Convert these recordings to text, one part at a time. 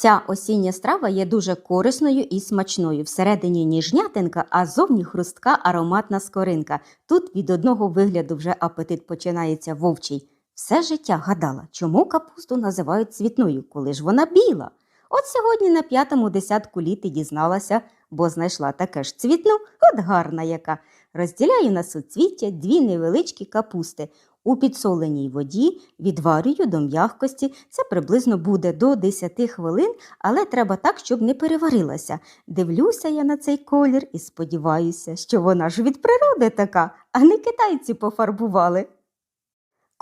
Ця осіння страва є дуже корисною і смачною. Всередині ніжнятинка, а зовні хрустка ароматна скоринка. Тут від одного вигляду вже апетит починається вовчий. Все життя гадала, чому капусту називають цвітною, коли ж вона біла. От сьогодні на п'ятому десятку літ і дізналася, бо знайшла таке ж цвітну, от гарна яка. Розділяю на суцвіття дві невеличкі капусти. У підсоленій воді відварюю до м'якості. Це приблизно буде до 10 хвилин, але треба так, щоб не переварилася. Дивлюся я на цей колір і сподіваюся, що вона ж від природи така, а не китайці пофарбували.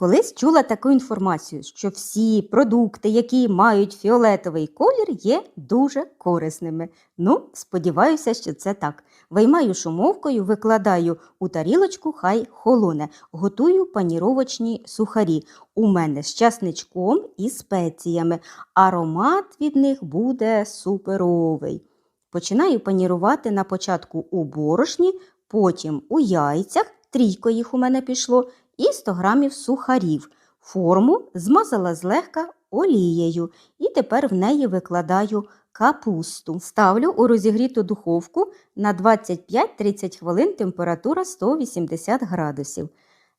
Колись чула таку інформацію, що всі продукти, які мають фіолетовий колір, є дуже корисними. Ну, сподіваюся, що це так. Виймаю шумовкою, викладаю у тарілочку, хай холоне. Готую паніровочні сухарі. У мене з часничком і спеціями. Аромат від них буде суперовий. Починаю панірувати на початку у борошні, потім у яйцях, трійко їх у мене пішло, і 100 грамів сухарів. Форму змазала злегка олією і тепер в неї викладаю капусту. Ставлю у розігріту духовку на 25-30 хвилин температура 180 градусів.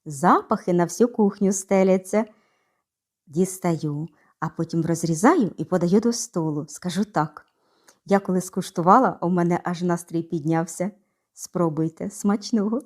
Запахи на всю кухню стеляться. Дістаю, а потім розрізаю і подаю до столу. Скажу так. Я коли скуштувала, у мене аж настрій піднявся. Спробуйте смачного.